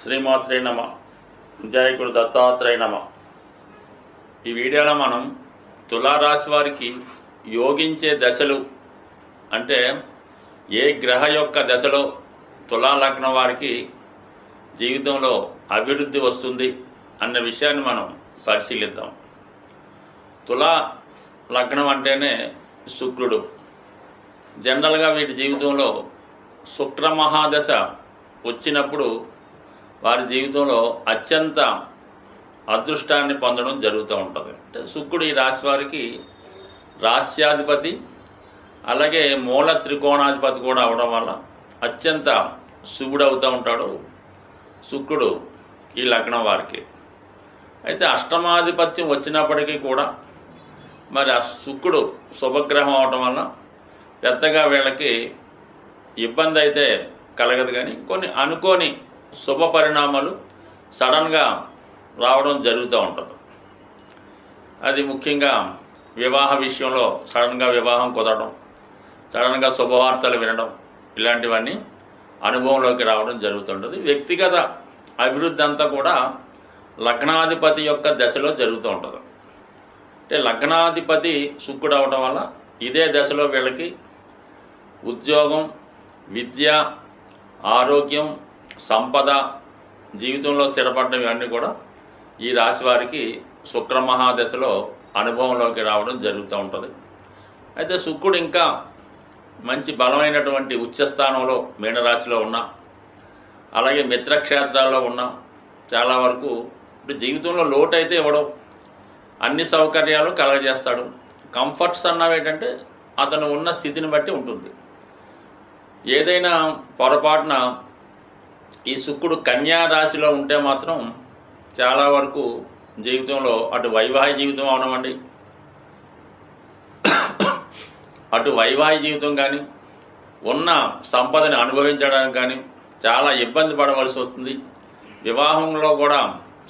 శ్రీమాత్రే నమ. జయకుడు దత్తాత్రేయ నమ. ఈ వీడియోలో మనం తులారాశి వారికి యోగించే దశలు అంటే ఏ గ్రహ యొక్క దశలో తులా లగ్నం వారికి జీవితంలో అభివృద్ధి వస్తుంది అన్న విషయాన్ని మనం పరిశీలిద్దాం. తులా లగ్నం అంటేనే శుక్రుడు. జనరల్గా వీటి జీవితంలో శుక్ర మహాదశ వచ్చినప్పుడు వారి జీవితంలో అత్యంత అదృష్టాన్ని పొందడం జరుగుతూ ఉంటుంది. అంటే శుక్రుడు ఈ రాశి వారికి రాస్యాధిపతి అలాగే మూల త్రికోణాధిపతి కూడా అవడం వల్ల అత్యంత శుభుడు అవుతూ ఉంటాడు శుక్రుడు ఈ లగ్నం వారికి. అయితే అష్టమాధిపత్యం వచ్చినప్పటికీ కూడా మరి ఆ శుక్రుడు శుభగ్రహం అవడం వల్ల పెద్దగా వీళ్ళకి ఇబ్బంది అయితే కలగదు కానీ కొన్ని అనుకోని శుభ పరిణామాలు సడన్గా రావడం జరుగుతూ ఉంటుంది. అది ముఖ్యంగా వివాహ విషయంలో సడన్గా వివాహం కుదరడం సడన్గా శుభవార్తలు వినడం ఇలాంటివన్నీ అనుభవంలోకి రావడం జరుగుతుంటుంది వ్యక్తిగత అభివృద్ధి అంతా కూడా లగ్నాధిపతి యొక్క దశలో జరుగుతూ ఉంటుంది. అంటే లగ్నాధిపతి శుక్రుడు అవడం వల్ల ఇదే దశలో వీళ్ళకి ఉద్యోగం విద్య ఆరోగ్యం సంపద జీవితంలో స్థిరపడడం ఇవన్నీ కూడా ఈ రాశి వారికి శుక్రమహాదశలో అనుభవంలోకి రావడం జరుగుతూ ఉంటుంది. అయితే శుక్రుడు ఇంకా మంచి బలమైనటువంటి ఉచ్చస్థానంలో మీనరాశిలో ఉన్న అలాగే మిత్రక్షేత్రాల్లో ఉన్న చాలా వరకు ఇప్పుడు జీవితంలో లోటు అయితే ఇవ్వడం అన్ని సౌకర్యాలు కలగజేస్తాడు. కంఫర్ట్స్ అన్నవి ఏంటంటే అతను ఉన్న స్థితిని బట్టి ఉంటుంది. ఏదైనా పొరపాటున ఈ శుక్రుడు కన్యా రాశిలో ఉంటే మాత్రం చాలా వరకు జీవితంలో అటు వైవాహిక జీవితం అవనమండి. అటు వైవాహిక జీవితం కానీ ఉన్న సంపదని అనుభవించడానికి కానీ చాలా ఇబ్బంది పడవలసి వస్తుంది. వివాహంలో కూడా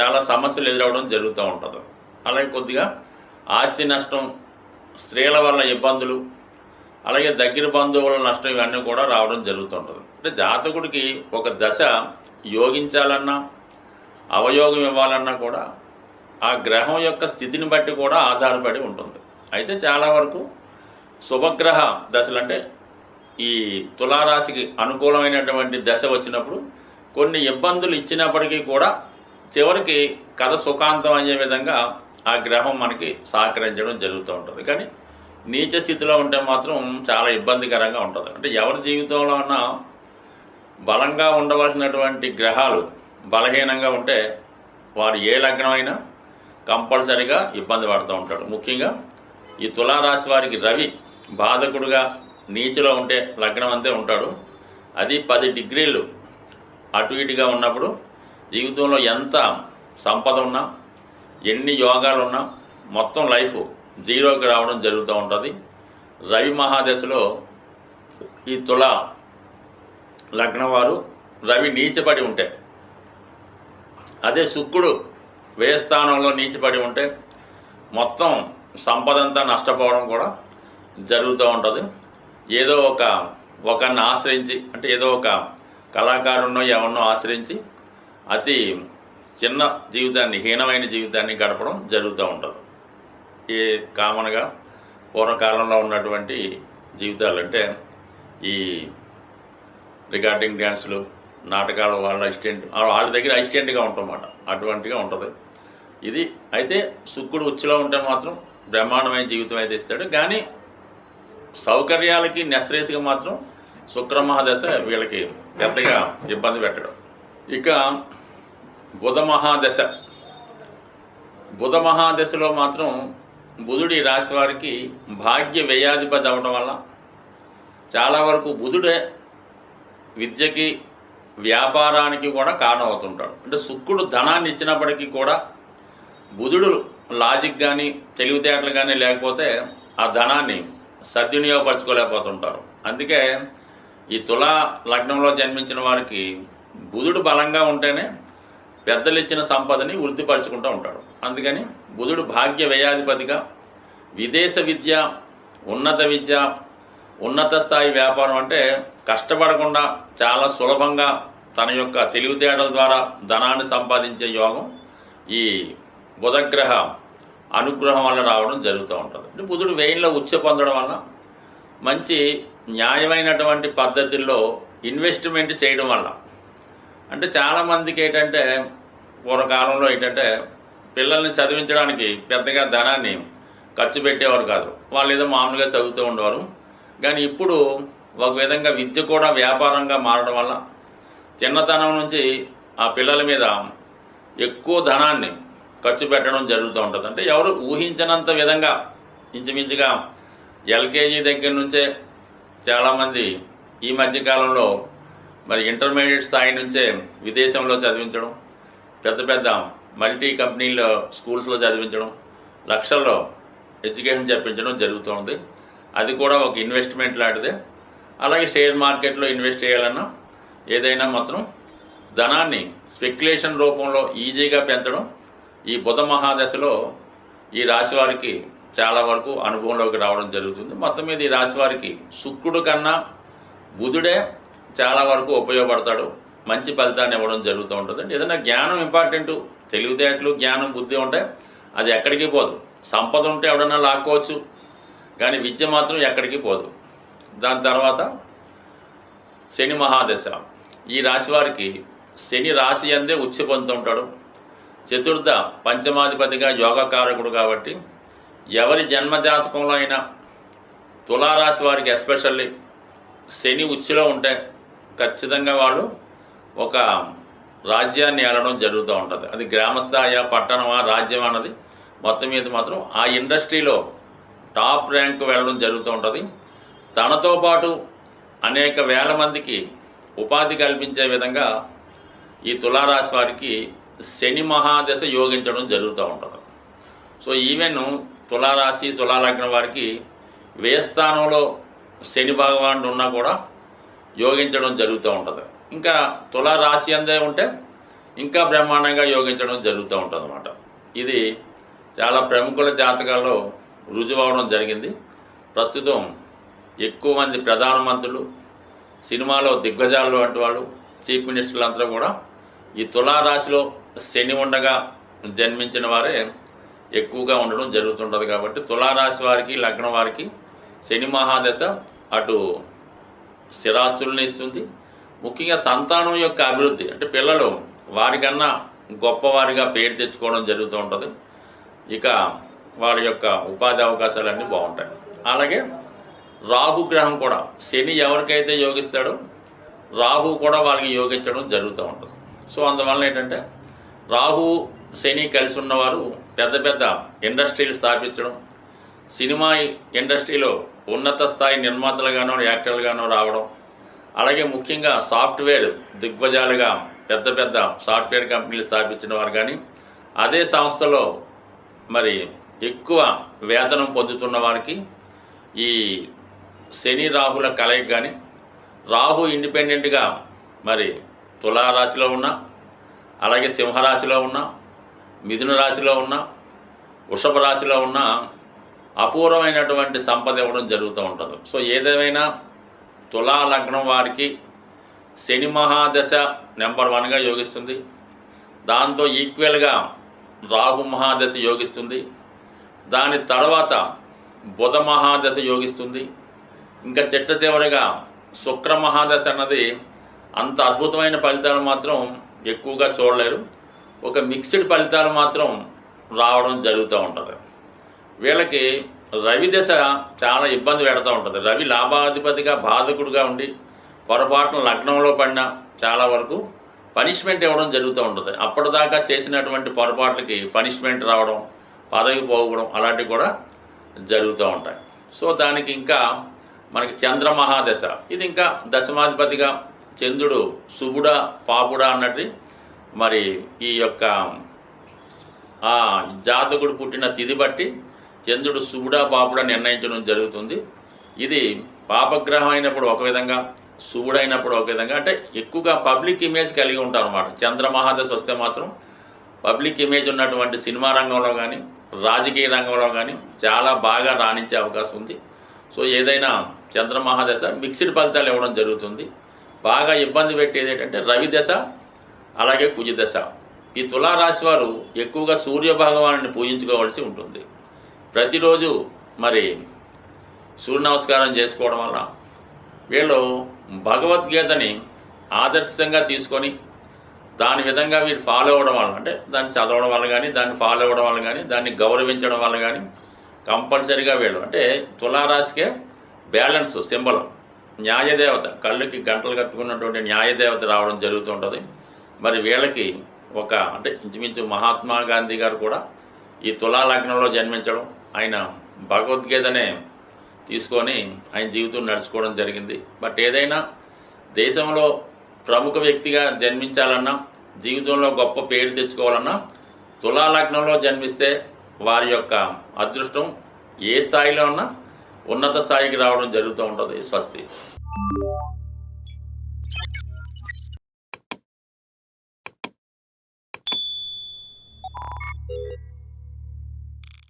చాలా సమస్యలు ఎదురవడం జరుగుతూ ఉంటుంది. అలాగే కొద్దిగా ఆస్తి నష్టం స్త్రీల వల్ల ఇబ్బందులు అలాగే దగ్గర బంధువుల నష్టం ఇవన్నీ కూడా రావడం జరుగుతుంటుంది. అంటే జాతకుడికి ఒక దశ యోగించాలన్నా అవయోగం ఇవ్వాలన్నా కూడా ఆ గ్రహం యొక్క స్థితిని బట్టి కూడా ఆధారపడి ఉంటుంది. అయితే చాలా వరకు శుభగ్రహ దశలు అంటే ఈ తులారాశికి అనుకూలమైనటువంటి దశ వచ్చినప్పుడు కొన్ని ఇబ్బందులు ఇచ్చినప్పటికీ కూడా చివరికి కథ సుఖాంతం అయ్యే విధంగా ఆ గ్రహం మనకి సహకరించడం జరుగుతూ ఉంటుంది. కానీ నీచ స్థితిలో ఉంటే మాత్రం చాలా ఇబ్బందికరంగా ఉంటుంది. అంటే ఎవరి జీవితంలో అన్నా బలంగా ఉండవలసినటువంటి గ్రహాలు బలహీనంగా ఉంటే వారు ఏ లగ్నమైనా కంపల్సరిగా ఇబ్బంది పడుతూ ఉంటాడు. ముఖ్యంగా ఈ తులారాశి వారికి రవి బాధకుడుగా నీచులో ఉంటే లగ్నం అంతే ఉంటాడు. అది పది డిగ్రీలు అటు ఇటుగా ఉన్నప్పుడు జీవితంలో ఎంత సంపద ఉన్నా ఎన్ని యోగాలు ఉన్నా మొత్తం లైఫ్ జీరోకి రావడం జరుగుతూ ఉంటుంది. రవి మహాదశలో ఈ తుల లగ్నం వారు రవి నీచపడి ఉంటే అదే శుక్రుడు వ్యయస్థానంలో నీచపడి ఉంటే మొత్తం సంపదంతా నష్టపోవడం కూడా జరుగుతూ ఉంటుంది. ఏదో ఒక ఒకరిని ఆశ్రయించి అంటే ఏదో ఒక కళాకారుణ్ణో ఎవరినో ఆశ్రయించి అతి చిన్న జీవితాన్ని హీనమైన జీవితాన్ని గడపడం జరుగుతూ ఉంటుంది. ఈ కామన్గా పూర్వకాలంలో ఉన్నటువంటి జీవితాలు అంటే ఈ రికార్డింగ్ డ్యాన్సులు నాటకాలు వాళ్ళ అసిస్టెంట్ వాళ్ళ దగ్గర అసిస్టెంట్గా ఉంటామన్నమాట. అటువంటిగా ఉంటుంది. ఇది అయితే శుక్రుడు ఉచ్చులో ఉంటే మాత్రం బ్రహ్మాండమైన జీవితం అయితే ఇస్తాడు. కానీ సౌకర్యాలకి నెస్రేసిగా మాత్రం శుక్రమహాదశ వీళ్ళకి పెద్దగా ఇబ్బంది పెట్టడం. ఇక బుధ మహాదశ. బుధ మహాదశలో మాత్రం బుధుడి రాశి వారికి భాగ్య వ్యయాధిపతి అవడం వల్ల చాలా వరకు బుధుడే విద్యకి వ్యాపారానికి కూడా కారణమవుతుంటాడు. అంటే శుక్రుడు ధనాన్ని ఇచ్చినప్పటికీ కూడా బుధుడు లాజిక్ కానీ తెలివితేటలు కానీ లేకపోతే ఆ ధనాన్ని సద్వినియోగపరచుకోలేకపోతుంటారు. అందుకే ఈ తులా లగ్నంలో జన్మించిన వారికి బుధుడు బలంగా ఉంటేనే పెద్దలు ఇచ్చిన సంపదని వృద్ధిపరచుకుంటూ ఉంటాడు. అందుకని బుధుడు భాగ్య వ్యయాధిపతిగా విదేశ విద్య ఉన్నత విద్య ఉన్నత స్థాయి వ్యాపారం అంటే కష్టపడకుండా చాలా సులభంగా తన యొక్క తెలివితేటల ద్వారా ధనాన్ని సంపాదించే యోగం ఈ బుధగ్రహ అనుగ్రహం వల్ల రావడం జరుగుతూ ఉంటుంది. అంటే బుధుడు వెయిన్లో ఉచ్చ పొందడం వల్ల మంచి న్యాయమైనటువంటి పద్ధతుల్లో ఇన్వెస్ట్మెంట్ చేయడం వల్ల అంటే చాలామందికి ఏంటంటే పూర్వకాలంలో ఏంటంటే పిల్లల్ని చదివించడానికి పెద్దగా ధనాన్ని ఖర్చు పెట్టేవారు కాదు. వాళ్ళు ఏదో మామూలుగా చదువుతూ ఉండేవారు. కానీ ఇప్పుడు ఒక విధంగా విద్య కూడా వ్యాపారంగా మారడం వల్ల చిన్నతనం నుంచి ఆ పిల్లల మీద ఎక్కువ ధనాన్ని ఖర్చు పెట్టడం జరుగుతూ ఉంటుంది. అంటే ఎవరు ఊహించినంత విధంగా ఇంచుమించుగా ఎల్కేజీ దగ్గర నుంచే చాలామంది ఈ మధ్యకాలంలో మరి ఇంటర్మీడియట్ స్థాయి నుంచే విదేశంలో చదివించడం పెద్ద పెద్ద మల్టీ కంపెనీల్లో స్కూల్స్లో చదివించడం లక్షల్లో ఎడ్యుకేషన్ చెప్పించడం జరుగుతుంది. అది కూడా ఒక ఇన్వెస్ట్మెంట్ లాంటిదే. అలాగే షేర్ మార్కెట్లో ఇన్వెస్ట్ చేయాలన్నా ఏదైనా మాత్రం ధనాన్ని స్పెక్యులేషన్ రూపంలో ఈజీగా పెంచడం ఈ బుధ మహాదశలో ఈ రాశి వారికి చాలా వరకు అనుభవంలోకి రావడం జరుగుతుంది. మొత్తం మీద ఈ రాశి వారికి శుక్రుడు కన్నా బుధుడే చాలా వరకు ఉపయోగపడతాడు. మంచి ఫలితాన్ని ఇవ్వడం జరుగుతూ ఉంటుంది. ఏదైనా జ్ఞానం ఇంపార్టెంట్ తెలివితేటలు జ్ఞానం బుద్ధి ఉంటే అది ఎక్కడికి పోదు. సంపద ఉంటే ఎవడన్నా లాక్కోవచ్చు. కానీ విద్య మాత్రం ఎక్కడికి పోదు. దాని తర్వాత శని మహాదశ. ఈ రాశి వారికి శని రాశి అందే ఉచ్చి పొందుతూ ఉంటాడు. చతుర్థ పంచమాధిపతిగా యోగకారకుడు కాబట్టి ఎవరి జన్మజాతకంలో అయినా తులారాశి వారికి ఎస్పెషల్లీ శని ఉచ్చిలో ఉంటే ఖచ్చితంగా వాళ్ళు ఒక రాజ్యాన్ని ఏలడం జరుగుతూ ఉంటుంది. అది గ్రామస్థాయ పట్టణమా రాజ్యం అన్నది మొత్తం మీద మాత్రం ఆ ఇండస్ట్రీలో టాప్ ర్యాంక్ వెళ్ళడం జరుగుతూ ఉంటుంది. తనతో పాటు అనేక వేల మందికి ఉపాధి కల్పించే విధంగా ఈ తులారాశి వారికి శని మహాదశ యోగించడం జరుగుతూ ఉంటుంది. సో ఈవెన్ తులారాశి తులాలగ్నం వారికి వ్యయస్థానంలో శని భగవానుడు ఉన్నా కూడా యోగించడం జరుగుతూ ఉంటుంది. ఇంకా తులారాశి అందే ఉంటే ఇంకా బ్రహ్మాండంగా యోగించడం జరుగుతూ ఉంటుంది అన్నమాట. ఇది చాలా ప్రముఖుల జాతకాల్లో రుజువవడం జరిగింది. ప్రస్తుతం ఎక్కువ మంది ప్రధానమంత్రులు సినిమాలో దిగ్గజాలు వంటి వాళ్ళు చీఫ్ మినిస్టర్లు అంతా కూడా ఈ తులారాశిలో శని ఉండగా జన్మించిన వారే ఎక్కువగా ఉండడం జరుగుతుంటుంది కాబట్టి తులారాశి వారికి లగ్నం వారికి శని మహాదశ అటు స్థిరాస్తులను ఇస్తుంది. ముఖ్యంగా సంతానం యొక్క అభివృద్ధి అంటే పిల్లలు వారికన్నా గొప్పవారిగా పేరు తెచ్చుకోవడం జరుగుతూ ఉంటుంది. ఇక వారి యొక్క ఉపాధి అవకాశాలన్నీ బాగుంటాయి. అలాగే రాహుగ్రహం కూడా శని ఎవరికైతే యోగిస్తాడో రాహు కూడా వాళ్ళకి యోగించడం జరుగుతూ ఉంటుంది. సో అందువల్ల ఏంటంటే రాహు శని కలిసి ఉన్నవారు పెద్ద పెద్ద ఇండస్ట్రీలు స్థాపించడం సినిమా ఇండస్ట్రీలో ఉన్నత స్థాయి నిర్మాతలుగానో యాక్టర్లుగానో రావడం. అలాగే ముఖ్యంగా సాఫ్ట్వేర్ దిగ్గజాలుగా పెద్ద పెద్ద సాఫ్ట్వేర్ కంపెనీలు స్థాపించిన వారు కానీ అదే సంస్థలో మరి ఎక్కువ వేతనం పొందుతున్న వారికి ఈ శని రాహుల కలయిక కానీ రాహు ఇండిపెండెంట్గా మరి తులారాశిలో ఉన్న అలాగే సింహరాశిలో ఉన్న మిథున రాశిలో ఉన్న వృషభ రాశిలో ఉన్న అపూర్వమైనటువంటి సంపద ఇవ్వడం జరుగుతూ ఉంటుంది. సో ఏదేమైనా తులా లగ్నం వారికి శని మహాదశ నెంబర్ వన్గా యోగిస్తుంది. దాంతో ఈక్వల్గా రాహు మహాదశ యోగిస్తుంది. దాని తర్వాత బుధ మహాదశ యోగిస్తుంది. ఇంకా చిట్ట చివరిగా శుక్ర మహాదశ అన్నది అంత అద్భుతమైన ఫలితాలు మాత్రం ఎక్కువగా చూడలేరు. ఒక మిక్స్డ్ ఫలితాలు మాత్రం రావడం జరుగుతూ ఉంటుంది. వీళ్ళకి రవి దశ చాలా ఇబ్బంది పెడతా ఉంటుంది. రవి లాభాధిపతిగా బాధకుడుగా ఉండి పొరపాటున లగ్నంలో పడిన చాలా వరకు పనిష్మెంట్ ఇవ్వడం జరుగుతూ ఉంటుంది. అప్పటిదాకా చేసినటువంటి పొరపాట్లకి పనిష్మెంట్ రావడం పదవి పోవడం అలాంటివి కూడా జరుగుతూ ఉంటాయి. సో దానికి ఇంకా మనకి చంద్రమహాదశ ఇది ఇంకా దశమాధిపతిగా చంద్రుడు శుభుడా పాపుడా అన్నట్టు మరి ఈ యొక్క జాతకుడు పుట్టిన తిథి బట్టి చంద్రుడు శుభుడా పాపుడా నిర్ణయించడం జరుగుతుంది. ఇది పాపగ్రహం అయినప్పుడు ఒక విధంగా శుభుడైనప్పుడు ఒక విధంగా అంటే ఎక్కువగా పబ్లిక్ ఇమేజ్ కలిగి ఉంటారు అనమాట చంద్ర మహాదశ వస్తే మాత్రం పబ్లిక్ ఇమేజ్ ఉన్నటువంటి సినిమా రంగంలో కానీ రాజకీయ రంగంలో కానీ చాలా బాగా రాణించే అవకాశం ఉంది. సో ఏదైనా చంద్ర మహాదశ మిక్స్డ్ ఫలితాలు ఇవ్వడం జరుగుతుంది. బాగా ఇబ్బంది పెట్టేది ఏంటంటే రవి దశ అలాగే కుజ దశ. ఈ తులారాశి వారు ఎక్కువగా సూర్య భగవాను పూజించుకోవాల్సి ఉంటుంది. ప్రతిరోజు మరి సూర్య నమస్కారం చేసుకోవడం వల్ల వీళ్ళు భగవద్గీతని ఆదర్శంగా తీసుకొని దాని విధంగా వీరు ఫాలో అవ్వడం వల్ల అంటే దాన్ని చదవడం వల్ల కానీ దాన్ని ఫాలో అవ్వడం వల్ల కానీ దాన్ని గౌరవించడం వల్ల కానీ కంపల్సరీగా వీళ్ళు అంటే తులారాశికే బ్యాలెన్స్ సింబలం న్యాయదేవత. కళ్ళుకి గంటలు కట్టుకున్నటువంటి న్యాయదేవత రావడం జరుగుతుంటుంది. మరి వీళ్ళకి ఒక అంటే ఇంచుమించు మహాత్మా గాంధీ గారు కూడా ఈ తులా లగ్నంలో జన్మించడం ఆయన భగవద్గీతనే తీసుకొని ఆయన జీవితం నడుచుకోవడం జరిగింది. బట్ ఏదైనా దేశంలో ప్రముఖ వ్యక్తిగా జన్మించాలన్నా జీవితంలో గొప్ప పేరు తెచ్చుకోవాలన్నా తులా లగ్నంలో జన్మిస్తే వారి యొక్క అదృష్టం ఏ స్థాయిలో ఉన్నా ఉన్నత స్థాయికి రావడం జరుగుతూ ఉంటుంది స్వస్తి.